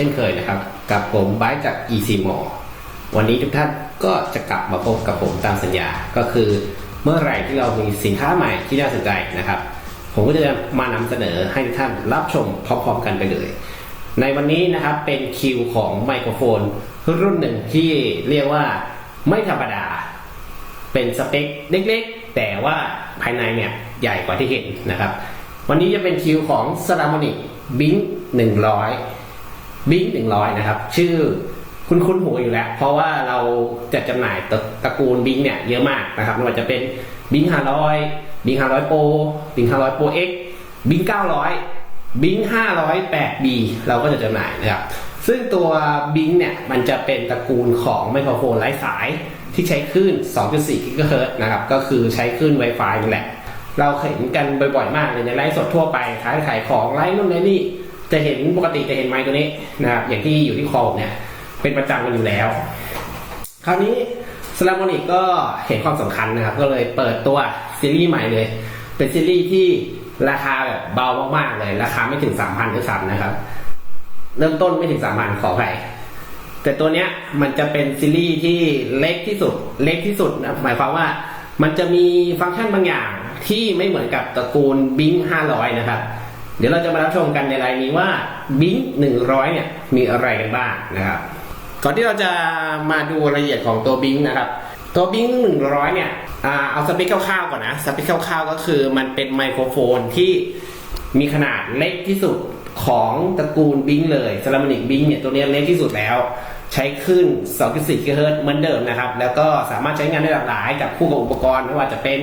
ช่นเคยนะครับ กับผมบายจาก Easy m o วันนี้ทุกท่านก็จะกลับมาพบกับผมตามสัญญา ก็คือเมื่อไหร่ที่เรามีสินค้าใหม่ที่น่าสนใจนะครับ ผมก็จะมานำเสนอให้ทุกท่านรับชมพร้อมๆกันไปเลย ในวันนี้นะครับเป็นคิวของไมโครโฟน รุ่นหนึ่งที่เรียกว่าไม่ธรรมดา เป็นสเปคเล็กๆ แต่ว่าภายในเนี่ยใหญ่กว่าที่เห็นนะครับ วันนี้จะเป็นคิวของ s a l a m o n i c Bing 100 Bing 100นะครับ ชื่อคุณคุณหูอยู่แล้ว เพราะว่าเราจะจำหน่ายตระตระกูล Bing เนี่ยเยอะมากนะครับไม่ว่าจะเป็น Bing 500 Bing 500 Pro Bing 500 Pro X Bing 900 Bing 500 8B เราก็จะจำหน่ายนะครับซึ่งตัว Bing เนี่ยมันจะเป็นตระกูลของไมโครโฟนไร้สายที่ใช้คลื่น 2.4 GHz นะครับ ก็คือใช้คลื่น Wi-Fi นี่แหละ เราเห็นกันบ่อยๆ มากเลยในไลฟ์สดทั่วไปขายขายของไลฟ์นู่นไลฟ์นี่ จะเห็นปกติจะเห็นไมค์ตัวนี้นะครับอย่างที่อยู่ที่คอเนี่ยเป็นประจำกันอยู่แล้ว คราวนี้สลามอนิกก็เห็นความสำคัญนะครับ ก็เลยเปิดตัวซีรีส์ใหม่เลย เป็นซีรีส์ที่ราคาแบบเบามากๆเลย ราคาไม่ถึง3,000ด้วยซ้ำนะครับ เริ่มต้นไม่ถึง3,000ขออภัยแต่ตัวเนี้ยมันจะเป็นซีรีส์ที่เล็กที่สุด เล็กที่สุดนะหมายความว่ามันจะมีฟังก์ชันบางอย่างที่ไม่เหมือนกับตระกูลบิง500 นะครับ เดี๋ยวเราจะมารับชมกันในรายนี้ว่าบิง100เนี่ยมีอะไรกันบ้างนะครับ ก่อนที่เราจะมาดูรายละเอียดของตัวบิงนะครับ ตัวบิง100เนี่ยอเอาสเปคคร่าวๆก่อนนะสเปคคร่าวๆก็คือมันเป็นไมโครโฟนที่มีขนาดเล็กที่สุดของตระกูลบิงเลยสลามนิกบิงเนี่ยตัวนี้เล็กที่สุดแล้ว ใช้ขึ้น2.4 GHz เหมือนเดิมนะครับ แล้วก็สามารถใช้งานได้หลากหลายกับคู่กับอุปกรณ์ไม่ว่าจะเป็น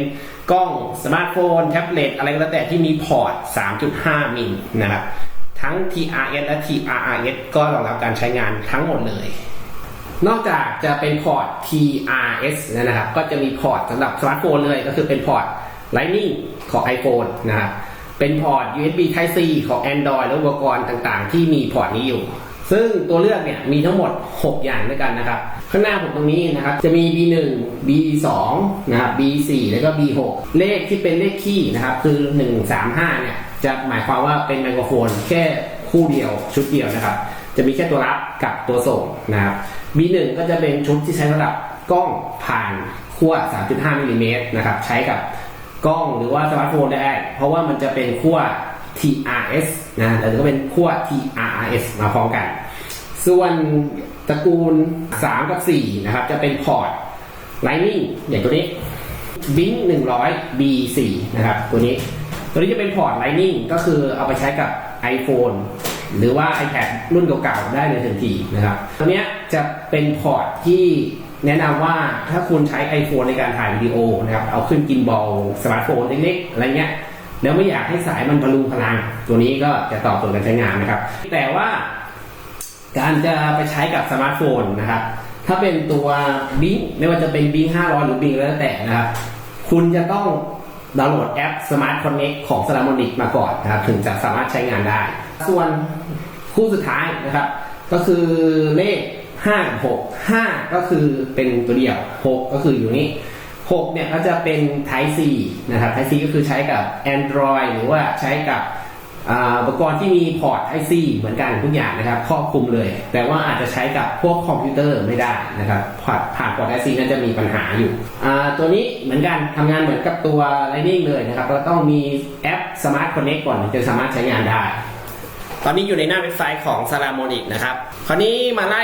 กล้องสมาร์ทโฟน แท็บเล็ตอะไรก็แล้วแต่ที่มีพอร์ต 3.5 มิลนะครับ ทั้ง TRS และ TRRS ก็รองรับการใช้งานทั้งหมดเลย นอกจากจะเป็นพอร์ต TRS นะครับ ก็จะมีพอร์ตสำหรับสมาร์ทโฟนเลย ก็คือเป็นพอร์ต Lightning ของ iPhone นะครับ เป็นพอร์ต USB Type C ของ Android และอุปกรณ์ต่างๆ ที่มีพอร์ตนี้อยู่ ซึ่งตัวเลือกเนี่ยมีทั้งหมด 6 อย่างด้วยกันนะครับ ข้างหน้าผมตรงนี้นะครับ จะมี B1 B2 นะครับ B4 แล้วก็ B6 เลขที่เป็นเลขคี่นะครับ คือ 135 เนี่ย จะหมายความว่าเป็นไมโครโฟนแค่คู่เดียวชุดเดียวนะครับ จะมีแค่ตัวรับกับตัวส่งนะครับ B1 ก็จะเป็นชุดที่ใช้สำหรับกล้องผ่านขั้ว 3.5มิลลิเมตรนะครับ ใช้กับกล้องหรือว่าสมาร์ทโฟนได้ เพราะว่ามันจะเป็นขั้ว TRS นะแล้วก็เป็นขั้ว TRS มาพร้อมกัน ส่วนตระกูล 3 กับ 4 นะครับ จะเป็นพอร์ต Lightning อย่างตัวนี้ Bing 100 B4 นะครับ ตัวนี้ ตัวนี้จะเป็นพอร์ต Lightning ก็คือเอาไปใช้กับ iPhone หรือว่า iPad รุ่นเก่าๆ ได้เลยทันทีนะครับ ตัวเนี้ยจะเป็นพอร์ตที่แนะนำว่าถ้าคุณใช้ iPhone ในการถ่ายวิดีโอนะครับ เอาขึ้นกินบอลสมาร์ทโฟนเล็กๆ อะไรเงี้ย แล้วไม่อยากให้สายมันบรรลุพลัง ตัวนี้ก็จะตอบโจทย์การใช้งานนะครับ แต่ว่าการจะไปใช้กับสมาร์ทโฟนนะครับ ถ้าเป็นตัวบิงไม่ว่าจะเป็นบิง500 หรือบิงแล้วแต่นะครับ คุณจะต้องดาวน์โหลดแอป Smart Connect ของ s a l a m o n i c มาก่อนนะครับ ถึงจะสามารถใช้งานได้ ส่วนคู่สุดท้ายนะครับ ก็คือเลข5กับ6 5 ก็คือเป็นตัวเดียว 6 ก็คืออยู่นี้ 6เนี่ยก็จะเป็น Type C นะครับ Type C ก็คือใช้กับ Android หรือว่าใช้กับอ่าอุปกรณ์ที่มีพอร์ต Type C เหมือนกันทุกอย่างนะครับครอบคลุมเลย แต่ว่าอาจจะใช้กับพวกคอมพิวเตอร์ไม่ได้นะครับพอร์ตผ่านพอร์ต Type C น่าจะมีปัญหาอยู่อ่าตัวนี้เหมือนกันทำงานเหมือนกับตัว Lightning เลยนะครับเราต้องมีแอป Smart Connect ก่อนถึงจะสามารถใช้งานได้ ตอนนี้อยู่ในหน้าเว็บไซต์ของ s a l a m o n i c นะครับ คราวนี้มาไล่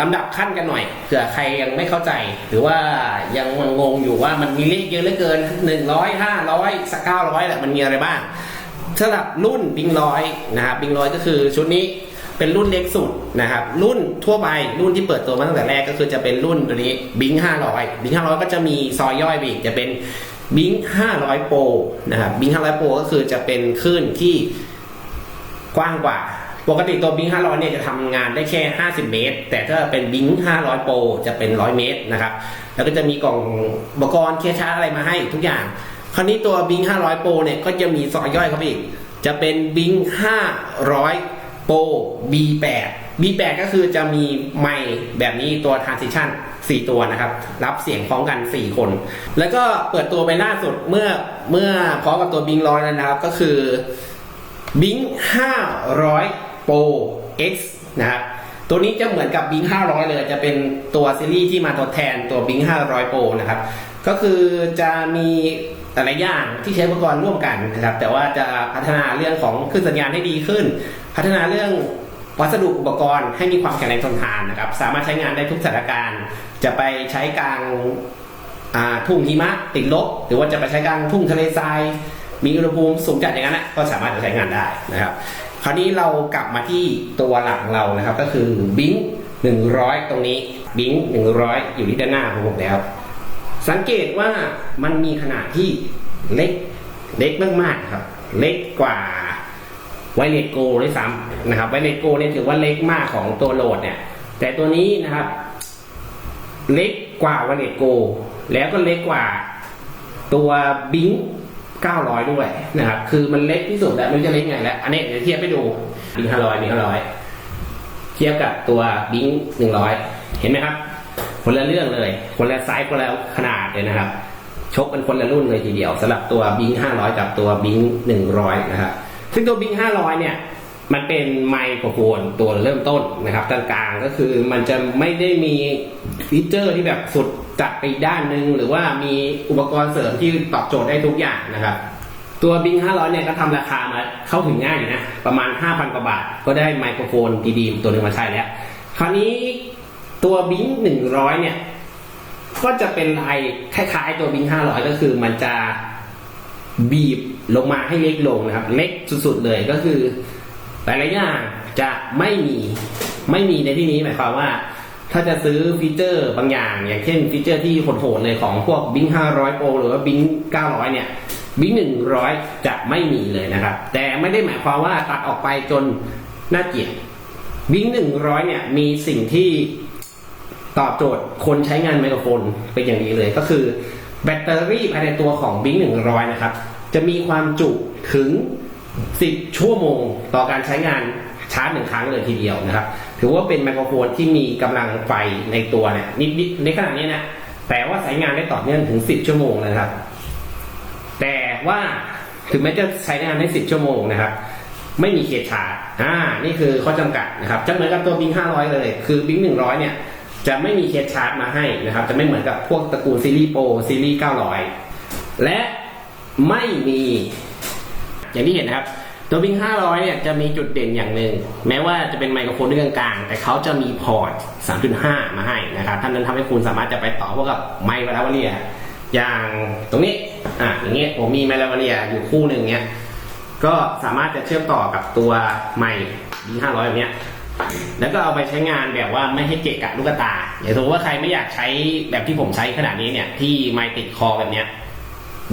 ลำดับขั้นกันหน่อยเผื่อใครยังไม่เข้าใจ หรือว่ายังงงอยู่ว่ามันมีเลขเยอะเหลือเกิน 100 500สัก900แหละมันมีอะไรบ้างสำหรับรุ่นบิงร้อยนะครับบิงร้อยก็คือชุดนี้เป็นรุ่นเล็กสุดนะครับ รุ่นทั่วไปรุ่นที่เปิดตัวมาตั้งแต่แรกก็คือจะเป็นรุ่นตัวนี้บิง500บิง500 ก็จะมีซอยย่อยไปอีกจะเป็นบิง500โปรนะครับบิง500โปรก็คือจะเป็นคลื่นที่กว้างกว่า ปกติตัวบิง500เนี่ยจะทำงานได้แค่ 50 เมตร แต่ถ้าเป็นบิง500 โปรจะเป็น 100 เมตรนะครับ แล้วก็จะมีกล่องอุปกรณ์เคสชาร์จอะไรมาให้ทุกอย่าง คราวนี้ตัวบิง500 โปรเนี่ยก็จะมีซอยย่อยเข้าไปอีก จะเป็นบิง500 โปร B8 B8 ก็คือจะมีไมค์แบบนี้ตัว transition 4 ตัวนะครับ รับเสียงพร้อมกัน 4 คน แล้วก็เปิดตัวไปล่าสุดเมื่อเมื่อพร้อมกับตัวบิงร้อยแล้วนะครับ ก็คือบิง500 Pro X นะครับตัวนี้จะเหมือนกับบิง500 เลย จะเป็นตัวซีรีส์ที่มาทดแทนตัวบิง500 Pro นะครับ ก็คือจะมีแต่ละอย่างที่ใช้อุปกรณ์ร่วมกันนะครับ แต่ว่าจะพัฒนาเรื่องของคลื่นสัญญาณให้ดีขึ้น พัฒนาเรื่องวัสดุอุปกรณ์ให้มีความแข็งแรงทนทานนะครับ สามารถใช้งานได้ทุกสถานการณ์ จะไปใช้กลางทุ่งหิมะติดลบ หรือว่าจะไปใช้กลางทุ่งทะเลทรายมีอุณหภูมิสูงจัดอย่างนั้นก็สามารถจะใช้งานได้นะครับ คราวนี้เรากลับมาที่ตัวหลักของเรานะครับ ก็คือบิง100ตรงนี้บิง100อยอยู่ที่ด้านหน้าของผมแล้ว สังเกตว่ามันมีขนาดที่เล็กเล็กมากๆครับ เล็กกว่าไวเลสโกด้วยซ้ำนะครับไวเลสโกเนี่ยถือว่าเล็กมากของตัวโหลดเนี่ย แต่ตัวนี้นะครับ เล็กกว่าวันเอโกแล้วก็เล็กกว่าตัวบิง 900 ด้วยนะครับ คือมันเล็กที่สุดแล้วไม่รู้จะเล็กไงแล้ว อันนี้เดี๋ยวเทียบไปดูบิง500บิง500 เทียบกับตัวบิง100 เห็นไหมครับ คนละเรื่องเลย คนละไซส์คนละขนาดเลยนะครับ ชกกันคนละรุ่นเลยทีเดียวสำหรับตัวบิง500 กับตัวบิง100 นะครับ ซึ่งตัวบิง500 เนี่ยมันเป็นไมโครโฟนตัวเริ่มต้นนะครับกลางๆก็คือมันจะไม่ได้มีฟีเจอร์ที่แบบสุด จัดไปด้านหนึ่งหรือว่ามีอุปกรณ์เสริมที่ตอบโจทย์ได้ทุกอย่างนะครับ ตัวบิง500 เนี่ยก็ทำราคามาเข้าถึงง่ายอยู่นะ ประมาณ 5,000 กว่าบาท ก็ได้ไมโครโฟนดีๆ ตัวหนึ่งมาใช้แล้ว คราวนี้ตัวบิง100 เนี่ย ก็จะเป็นลายคล้ายๆ ตัวบิง500 ก็คือมันจะบีบลงมาให้เล็กลงนะครับ เล็กสุดๆเลยก็คือแต่ละอย่างจะไม่มีไม่มีในที่นี้หมายความว่า ถ้าจะซื้อฟีเจอร์บางอย่าง อย่างเช่นฟีเจอร์ที่โหดๆเลยของพวกบิง500 Pro หรือว่าบิง900 เนี่ยบิง100 จะไม่มีเลยนะครับ แต่ไม่ได้หมายความว่าตัดออกไปจนน่าเกลียดบิง100 เนี่ยมีสิ่งที่ตอบโจทย์คนใช้งานไมโครโฟนเป็นอย่างดีเลยก็คือ แบตเตอรี่ภายในตัวของบิง100 นะครับ จะมีความจุถึง 10 ชั่วโมงต่อการใช้งานชาร์จหนึ่งครั้งเลยทีเดียวนะครับ ถือว่าเป็นไมโครโฟนที่มีกำลังไฟในตัวเนี่ยนิดๆในขณะนี้นะแต่ว่าใช้งานได้ต่อเนื่องถึง 10 ชั่วโมงนะครับ แต่ว่าถึงแม้จะใช้งานได้ 10 ชั่วโมงนะครับ ไม่มีเคสชาร์จอ่า นี่คือข้อจำกัดนะครับจะเหมือนกับตัวบิง500 เลย คือบิง100 เนี่ย จะไม่มีเคสชาร์จมาให้นะครับ จะไม่เหมือนกับพวกตระกูลซีรีส์โปรซีรีส์900 และไม่มี อย่างที่เห็นนะครับ ตัวบิง500 เนี่ยจะมีจุดเด่นอย่างหนึ่งแม้ว่าจะเป็นไมโครโฟนด้วยกลางๆ แต่เขาจะมีพอร์ต 3.5 มาให้นะครับท่านนั้นทำให้คุณสามารถจะไปต่อพวกกับไมค์วาลาวเรีย อย่างตรงนี้อะอย่างเงี้ยผมมีไมค์วาลาวเรียอยู่คู่หนึ่งเนี้ยก็สามารถจะเชื่อมต่อกับตัวไมค์บิง500แบบเนี้ยแล้วก็เอาไปใช้งานแบบว่าไม่ให้เกะกะลูกตาอย่างสมมติว่าใครไม่อยากใช้แบบที่ผมใช้ขนาดนี้เนี่ยที่ไมค์ติดคอแบบเนี้ย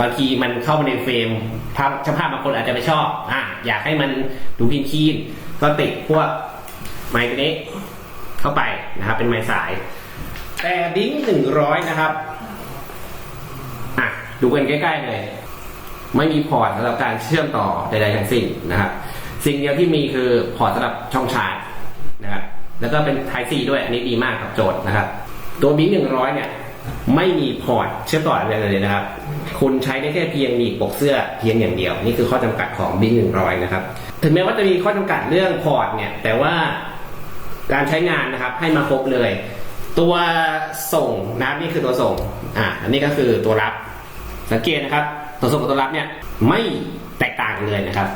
บางทีมันเข้ามาในเฟรมภาพช่างภาพบางคนอาจจะไม่ชอบอะอยากให้มันดูพินคีนก็ติดพวกไมค์ตัวนี้เข้าไปนะครับ เป็นไมค์สาย แต่บิ้งหนึ่งร้อยนะครับอะดูกันใกล้ๆเลยไม่มีพอร์ตสำหรับการเชื่อมต่อใดๆทั้งสิ้นนะครับ สิ่งเดียวที่มีคือพอร์ตสำหรับช่องชาร์จนะครับแล้วก็เป็น Type C ด้วยอันนี้ดีมากกับโจทย์นะครับ ตัวบิงหนึ่งร้อยเนี่ย ไม่มีพอร์ตเชื่อมต่ออะไรเลยนะครับ คุณใช้ได้แค่เพียงมีปกเสื้อเพียงอย่างเดียว นี่คือข้อจำกัดของบิ๊กหนึ่งร้อยนะครับ ถึงแม้ว่าจะมีข้อจำกัดเรื่องพอร์ตเนี่ย แต่ว่าการใช้งานนะครับให้มาครบเลย ตัวส่งนะครับนี่คือตัวส่งอ่าอันนี้ก็คือตัวรับ สังเกตนะครับ ตัวส่งกับตัวรับเนี่ยไม่แตกต่างกันเลยนะครับ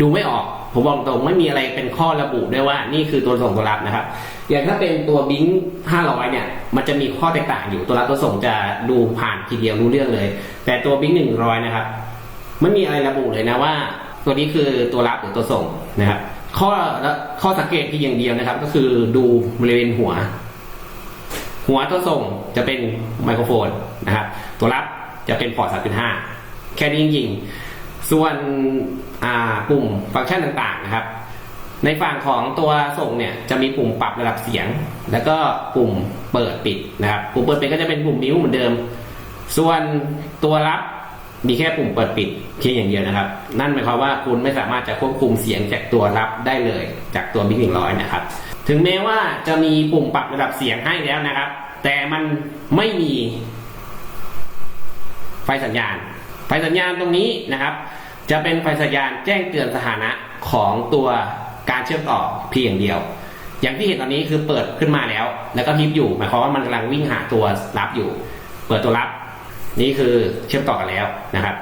ดูไม่ออก ผมบอกตรงไม่มีอะไรเป็นข้อระบุได้ว่านี่คือตัวส่งตัวรับนะครับ อย่างถ้าเป็นตัวบิง500เนี่ย มันจะมีข้อแตกต่างอยู่ตัวรับตัวส่งจะดูผ่านทีเดียวรู้เรื่องเลย แต่ตัวบิง100นะครับ ไม่มีอะไรระบุเลยนะว่า ตัวนี้คือตัวรับหรือตัวส่งนะครับ ข้อข้อสังเกตที่อย่างเดียวนะครับ ก็คือดูบริเวณหัว หัวตัวส่งจะเป็นไมโครโฟนนะครับ ตัวรับจะเป็นพอร์ต3.5แค่นี้จริงๆ ส่วนปุ่มฟังก์ชันต่างๆนะครับ ในฝั่งของตัวส่งเนี่ยจะมีปุ่มปรับระดับเสียง แล้วก็ปุ่มเปิดปิดนะครับปุ่มเปิดปิดก็จะเป็นปุ่มนิ้วเหมือนเดิม ส่วนตัวรับมีแค่ปุ่มเปิดปิดเพียงอย่างเดียวนะครับ นั่นหมายความว่าคุณไม่สามารถจะควบคุมเสียงจากตัวรับได้เลย จากตัวบิ๊กหนึ่งร้อยนะครับ ถึงแม้ว่าจะมีปุ่มปรับระดับเสียงให้แล้วนะครับ แต่มันไม่มี ไฟสัญญาณ ไฟสัญญาณตรงนี้นะครับ จะเป็นไฟสัญญาณแจ้งเตือนสถานะของตัวการเชื่อมต่อเพียงเดียว อย่างที่เห็นตอนนี้คือเปิดขึ้นมาแล้ว แล้วก็ทิปอยู่หมายความว่ามันกำลังวิ่งหาตัวรับอยู่ เปิดตัวรับ นี่คือเชื่อมต่อกันแล้วนะครับ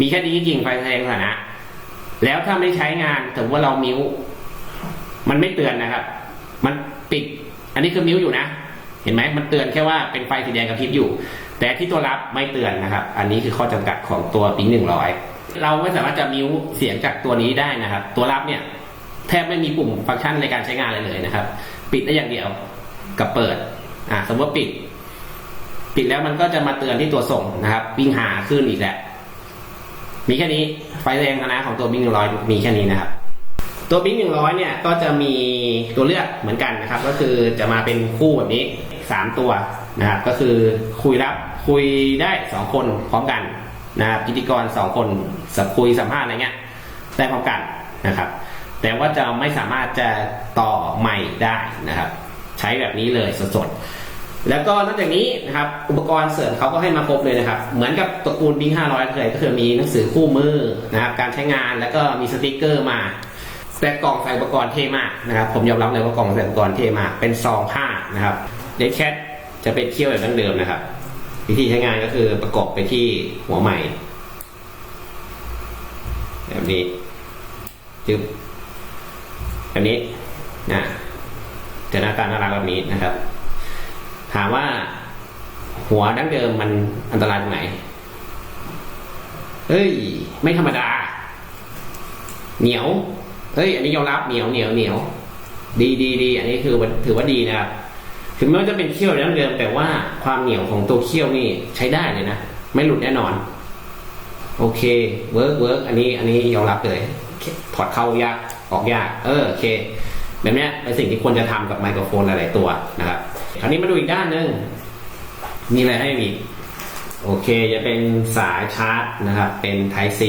มีแค่นี้จริงไฟแสดงสถานะ แล้วถ้าไม่ใช้งานถือว่าเรามิวมันไม่เตือนนะครับ มันปิด อันนี้คือมิวอยู่นะ เห็นไหมมันเตือนแค่ว่าเป็นไฟสีแดงกระพริบอยู่ แต่ที่ตัวรับไม่เตือนนะครับ อันนี้คือข้อจำกัดของตัวปิ๊งหนึ่งร้อย เราไม่สามารถจะมิวเสียงจากตัวนี้ได้นะครับ ตัวรับเนี่ยแทบไม่มีปุ่มฟังก์ชันในการใช้งานเลยเลยนะครับ ปิดได้อย่างเดียวกับเปิดอ่าสมมติปิด ปิดแล้วมันก็จะมาเตือนที่ตัวส่งนะครับวิ่งหาขึ้นอีกแหละ มีแค่นี้ไฟแรงนะของตัวบิ๊กหนึ่งร้อยมีแค่นี้นะครับ ตัวบิ๊กหนึ่งร้อยเนี่ยก็จะมีตัวเลือกเหมือนกันนะครับ ก็คือจะมาเป็นคู่แบบนี้สามตัวนะครับก็คือคุยรับคุยได้สองคนพร้อมกัน นะครับพิธีกรสองคนสับคุยสัมภาษณ์อะไรเงี้ยได้พร้อมกันนะครับ แต่ว่าจะไม่สามารถจะต่อใหม่ได้นะครับ ใช้แบบนี้เลยสดๆ แล้วก็นอกจากนี้นะครับอุปกรณ์เสริมเขาก็ให้มาครบเลยนะครับ เหมือนกับตระกูลบิง500เลยก็คือมีหนังสือคู่มือนะครับการใช้งานแล้วก็มีสติกเกอร์มาแต่กล่องใส่อุปกรณ์เท่มากนะครับผมยอมรับเลยว่ากล่องใส่อุปกรณ์เท่มากเป็นซองผ้านะครับเดดแคทจะเป็นเที่ยวแบบดั้งเดิมนะครับ วิธีใช้งานก็คือประกบไปที่หัวใหม่ แบบนี้จึ๊บแบบนี้นะจะหน้าตาน่ารักแบบนี้นะครับ ถามว่าหัวดั้งเดิมมันอันตรายตรงไหน เฮ้ย ไม่ธรรมดา เหนียว เฮ้ย อันนี้ยอมรับเหนียวเหนียวเหนียว ดีดีดี อันนี้คือถือว่าดีนะครับ ถึงแม้ว่าจะเป็นเขี้ยวดั้งเดิมแต่ว่าความเหนียวของตัวเขี้ยวนี่ใช้ได้เลยนะ ไม่หลุดแน่นอน โอเคเวิร์กเวิร์กอันนี้อันนี้ยอมรับเลยถอดเข้ายากออกยาก เออโอเค แบบเนี้ยเป็นสิ่งที่ควรจะทำกับไมโครโฟนหลาย ๆ ตัวนะครับ คราวนี้มาดูอีกด้านหนึ่งมีอะไรให้อีกโอเค จะเป็นสายชาร์จนะครับ เป็น Type C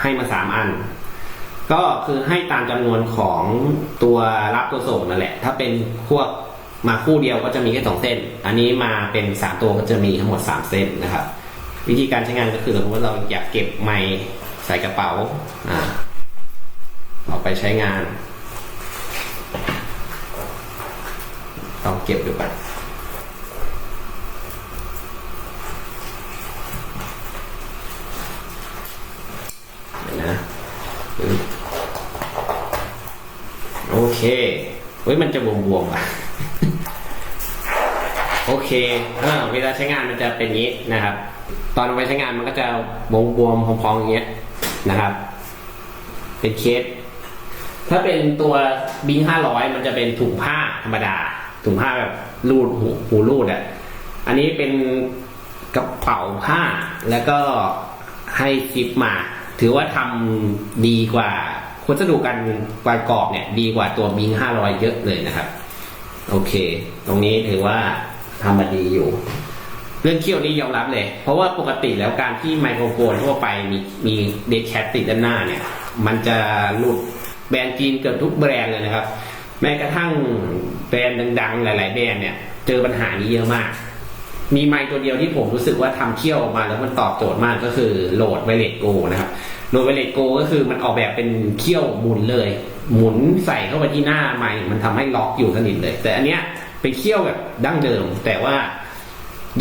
ให้มาสามอัน ก็คือให้ตามจำนวนของตัวรับตัวส่งนั่นแหละ ถ้าเป็นพวก มาคู่เดียวก็จะมีแค่สองเส้น อันนี้มาเป็นสามตัวก็จะมีทั้งหมดสามเส้นนะครับ วิธีการใช้งานก็คือสมมติว่าเราอยากเก็บไมค์ใส่กระเป๋าอ่าเอาไปใช้งานลองเก็บดูก่อนเดี๋ยวนะโอเคเฮ้ยมันจะบวมๆอะ โอเคเออเวลาใช้งานมันจะเป็นอย่างนี้นะครับ ตอนเอาไปใช้งานมันก็จะบวมๆพองๆอย่างเงี้ยนะครับ เป็นเคส ถ้าเป็นตัวบิงห้าร้อยมันจะเป็นถุงผ้าธรรมดา ถุงผ้าแบบรูดหูหูรูดอะ อันนี้เป็นกระเป๋าผ้าแล้วก็ให้ซิปมา ถือว่าทำดีกว่าวัสดุการประกอบเนี่ย ดีกว่าตัวบิงห้าร้อยเยอะเลยนะครับ โอเค ตรงนี้ถือว่า ทำมาดีอยู่ เรื่องเคี่ยวนี้ยอมรับเลย เพราะว่าปกติแล้วการที่ไมโครโฟนทั่วไปมีมีเดดแคทติดด้านหน้าเนี่ย มันจะหลุดแบรนด์จีนเกือบทุกแบรนด์เลยนะครับ แม้กระทั่งแบรนด์ดังๆ หลาย ๆ แบรนด์เนี่ย เจอปัญหานี้เยอะมาก มีไมค์ตัวเดียวที่ผมรู้สึกว่าทำเคี่ยวออกมาแล้วมันตอบโจทย์มากก็คือโหลดไวเลสโกนะครับโหลดไวเลสโกก็คือมันออกแบบเป็นเคี่ยวหมุนเลย หมุนใส่เข้าไปที่หน้าไมค์มันทำให้ล็อกอยู่สนิทเลย แต่อันเนี้ย เป็นเคี่ยวแบบดั้งเดิม แต่ว่า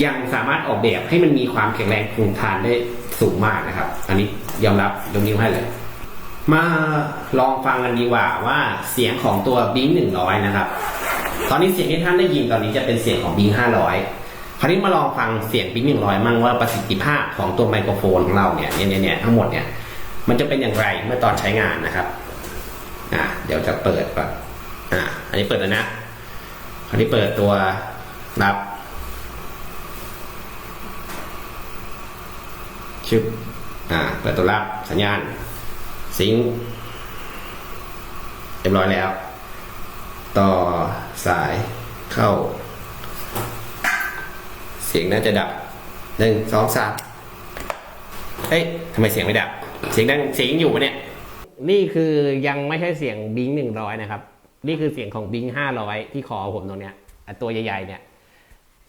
ยังสามารถออกแบบให้มันมีความแข็งแรงคงทานได้สูงมากนะครับ อันนี้ยอมรับยกนิ้วให้เลย มาลองฟังกันดีกว่าว่าเสียงของตัวบิงหนึ่งร้อยนะครับ ตอนนี้เสียงที่ท่านได้ยินตอนนี้จะเป็นเสียงของบิงห้าร้อยคราวนี้มาลองฟังเสียงบิงหนึ่งร้อยมั่งว่าประสิทธิภาพของตัวไมโครโฟนของเราเนี่ยเนี่ยเนี่ยเนี่ยทั้งหมดเนี่ยมันจะเป็นอย่างไรเมื่อตอนใช้งานนะครับ อ่า เดี๋ยวจะเปิดก่อนอ่า อันนี้เปิดแล้วนะ คราวนี้เปิดตัวรับชึบอ่า เปิดตัวรับสัญญาณ ซิงเรียบร้อยแล้ว ต่อสายเข้า เสียงน่าจะดับหนึ่งสองสามเฮ้ยทำไมเสียงไม่ดับ เสียงดังเสียงอยู่ปะเนี่ย นี่คือยังไม่ใช่เสียงบิงหนึ่งร้อยนะครับ นี่คือเสียงของบิงห้าร้อยที่คอผมตรงเนี้ยตัวใหญ่ๆเนี่ย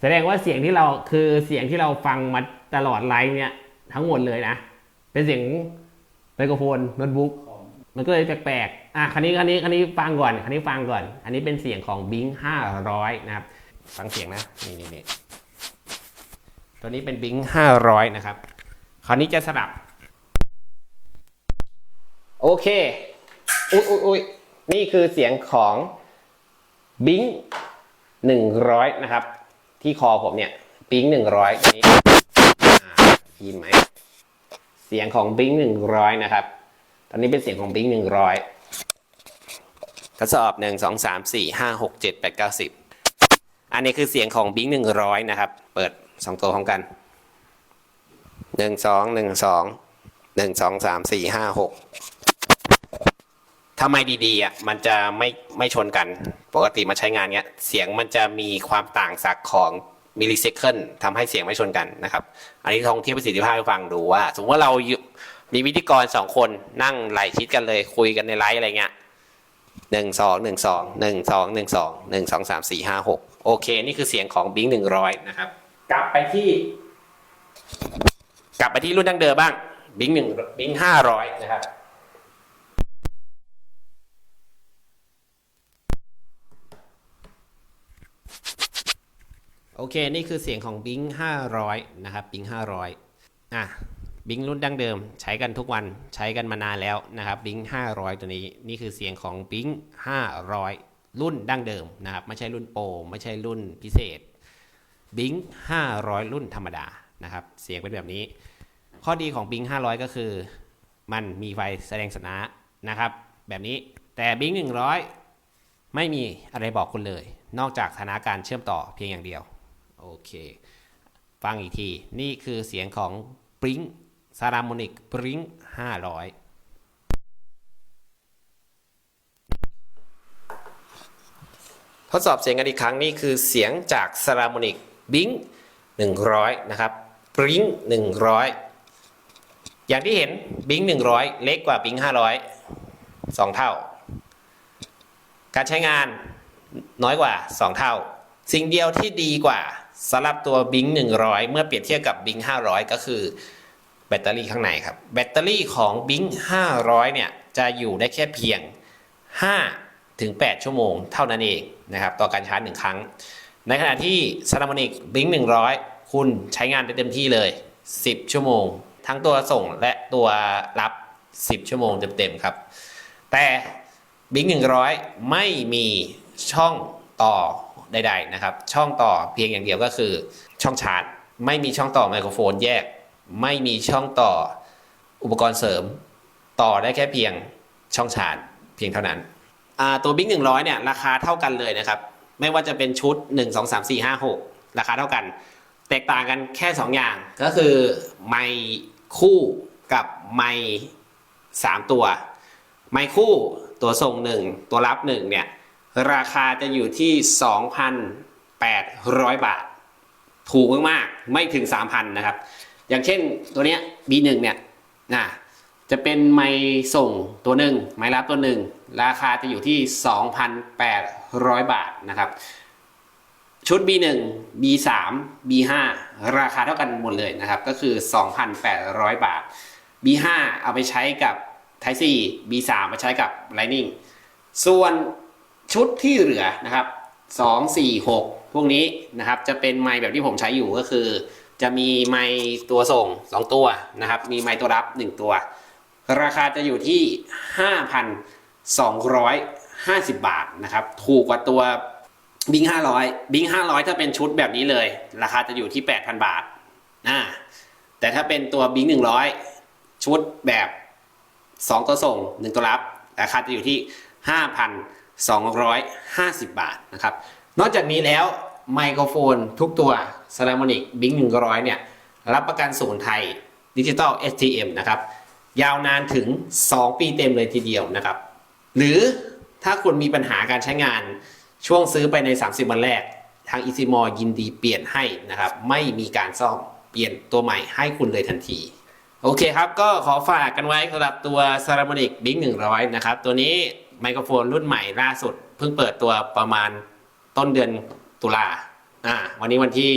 แสดงว่าเสียงที่เราคือเสียงที่เราฟังมาตลอดไลฟ์เนี่ยทั้งหมดเลยนะ เป็นเสียงไมโครโฟนโน้ตบุ๊กมันก็เลยแปลกๆ อะคันนี้คันนี้คันนี้ฟังก่อนคันนี้ฟังก่อน อันนี้เป็นเสียงของบิง500นะครับ ฟังเสียงนะ นี่นี่นี่ตัวนี้เป็นบิง500นะครับ คราวนี้จะสลับ โอเค อุ๊ยอุ๊ยอุ๊ย นี่คือเสียงของบิง100นะครับ ที่คอผมเนี่ยบิง100ตัวนี้อ่ยินไหมเสียงของบิง100นะครับ ตอนนี้เป็นเสียงของบิง100ทดสอบ1 2 3 4 5 6 7 8 9 10อันนี้คือเสียงของบิง100นะครับ เปิด2ตัวพร้อมกัน1 2 1 2 1 2 3 4 5 6 ถ้าไม่ดีๆอะมันจะไม่ไม่ชนกัน ปกติมาใช้งานเนี้ย เสียงมันจะมีความต่างจากของมิลลิเซคันทำให้เสียงไม่ชนกันนะครับ อันนี้ลองเทียบประสิทธิภาพให้ฟังดูว่า สมมติว่าเราอยู่มีวิธีกรสองคนนั่งไหลชิดกันเลยคุยกันในไลฟ์อะไรเงี้ยหนึ่งสองหนึ่งสองหนึ่งสองหนึ่งสองหนึ่งสองสามสี่ห้าหกโอเค นี่คือเสียงของบิงหนึ่งร้อยนะครับ กลับไปที่ กลับไปที่รุ่นดั้งเดิมบ้างบิงหนึ่งบิงห้าร้อยนะครับ โอเค นี่คือเสียงของบิง500 นะครับบิง500 อะบิงรุ่นดั้งเดิม ใช้กันทุกวันใช้กันมานานแล้วนะครับบิง500 ตัวนี้ นี่คือเสียงของบิง500 รุ่นดั้งเดิมนะครับ ไม่ใช่รุ่นโปรไม่ใช่รุ่นพิเศษบิง500 รุ่นธรรมดานะครับ เสียงเป็นแบบนี้ ข้อดีของบิง500 ก็คือ มันมีไฟแสดงสถานะนะครับ แบบนี้ แต่บิง100 ไม่มีอะไรบอกคุณเลย นอกจากสถานการ์เชื่อมต่อเพียงอย่างเดียว โอเค ฟังอีกที นี่คือเสียงของ Blink s a r a m o n i c Blink 500ทดสอบเสียงกันอีกครั้งนี่คือเสียงจาก s a r a m o n i c Blink 100นะครับ Blink 100อย่างที่เห็น Blink 100เล็กกว่า Blink 500 2เท่า การใช้งานน้อยกว่า2เท่า สิ่งเดียวที่ดีกว่า สำหรับตัวบิง100เมื่อเปรียบเทียบกับบิง500ก็คือแบตเตอรี่ข้างในครับ แบตเตอรี่ของบิง500เนี่ยจะอยู่ได้แค่เพียง5ถึง8ชั่วโมงเท่านั้นเองนะครับต่อการชาร์จ1ครั้ง ในขณะที่ซา r าม n นิกบิง100คุณใช้งานได้เต็มที่เลย 10 ชั่วโมง ทั้งตัวส่งและตัวรับ 10 ชั่วโมงเต็มๆครับ แต่บิง100ไม่มีช่องต่อ ใดๆนะครับ ช่องต่อเพียงอย่างเดียวก็คือ ช่องชาร์จ ไม่มีช่องต่อไมโครโฟนแยก ไม่มีช่องต่ออุปกรณ์เสริม ต่อได้แค่เพียงช่องชาร์จเพียงเท่านั้นตัวบิ๊ก100เนี่ยราคาเท่ากันเลยนะครับ ไม่ว่าจะเป็นชุด 1 2 3 4 5 6 ราคาเท่ากัน แตกต่างกันแค่ 2 อย่าง ก็คือไมค์คู่กับไมค์3ตัว ไมค์คู่ตัวส่ง 1 ตัวรับ1เนี่ย ราคาจะอยู่ที่ 2,800 บาท ถูกมากๆ ไม่ถึง 3,000 นะครับ อย่างเช่นตัวเนี้ย B1 เนี่ยนะจะเป็นไม้ส่งตัวหนึ่งไม้รับตัวหนึ่งราคาจะอยู่ที่ 2,800 บาทนะครับ ชุด B1 B3 B5 ราคาเท่ากันหมดเลยนะครับ ก็คือ 2,800 บาท B5 เอาไปใช้กับ Type C B3 มาใช้กับ Lightning ส่วน ชุดที่เหลือนะครับ2 4 6พวกนี้นะครับจะเป็นไม้แบบที่ผมใช้อยู่ก็คือ จะมีไม้ตัวส่ง2ตัวนะครับ มีไม้ตัวรับ1ตัว ราคาจะอยู่ที่5,250บาทนะครับ ถูกกว่าตัวบิง500บิง500ถ้าเป็นชุดแบบนี้เลย ราคาจะอยู่ที่8,000บาทอ่าแต่ถ้าเป็นตัวบิง100ชุดแบบ2ตัวส่ง1ตัวรับ ราคาจะอยู่ที่ 250 บาทนะครับ นอกจากนี้แล้วไมโครโฟนทุกตัว s a r a m o n i c Bing 100เนี่ยรับประกันศูนย์ไทยดิจิตอล STM นะครับ ยาวนานถึง 2 ปีเต็มเลยทีเดียวนะครับ หรือถ้าคุณมีปัญหาการใช้งานช่วงซื้อไปใน 30 วันแรก ทาง e c m o ยินดีเปลี่ยนให้นะครับ ไม่มีการซ่อมเปลี่ยนตัวใหม่ให้คุณเลยทันที โอเคครับ ก็ขอฝากกันไว้สำหรับตัว s a r a m o n i c Bing 100นะครับ ตัวนี้ ไมโครโฟนรุ่นใหม่ล่าสุด เพิ่งเปิดตัวประมาณต้นเดือนตุลาอ่าวันนี้วันที่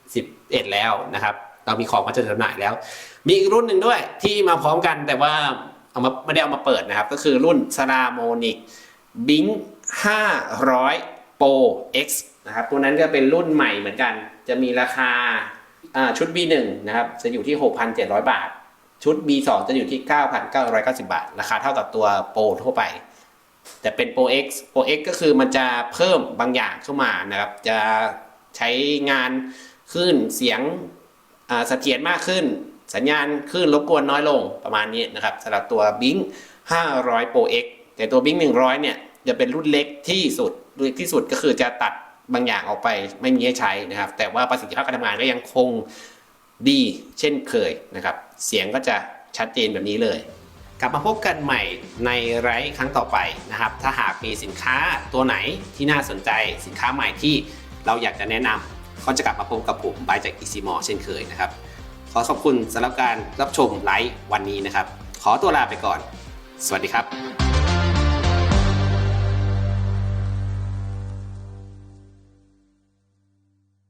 11 แล้วนะครับ เรามีของมาจะจำหน่ายแล้ว มีอีกรุ่นหนึ่งด้วยที่มาพร้อมกันแต่ว่าเอามาไม่ได้เอามาเปิดนะครับ ก็คือรุ่น s a r a m o n i c Bing 500 Pro X นะครับ ตัวนั้นก็เป็นรุ่นใหม่เหมือนกัน จะมีราคาอ่าชุด B1 นะครับ จะอยู่ที่ 6,700 บาท ชุด B2 จะอยู่ที่ 9,990 บาท ราคาเท่ากับตัวโปรทั่วไป แต่เป็น Pro X Pro X ก็คือมันจะเพิ่มบางอย่างเข้ามานะครับ จะใช้งานคลื่นเสียงเสถียรมากขึ้น สัญญาณคลื่นรบกวนน้อยลงประมาณนี้นะครับสำหรับตัว Bing 500 Pro X แต่ตัว Bing 100 เนี่ยจะเป็นรุ่นเล็กที่สุดรุ่นเล็กที่สุดก็คือจะตัดบางอย่างออกไปไม่มีให้ใช้นะครับ แต่ว่าประสิทธิภาพการทำงานก็ยังคงดีเช่นเคยนะครับ เสียงก็จะชัดเจนแบบนี้เลย กลับมาพบกันใหม่ในไร้ครั้งต่อไปนะครับ ถ้าหากมีสินค้าตัวไหนที่น่าสนใจสินค้าใหม่ที่เราอยากจะแนะนำก็จะกลับมาพบกับผมบายจากอีซีมอเช่นเคยนะครับ ขอขอบคุณสำหรับการรับชมไลฟ์วันนี้นะครับ ขอตัวลาไปก่อน สวัสดีครับ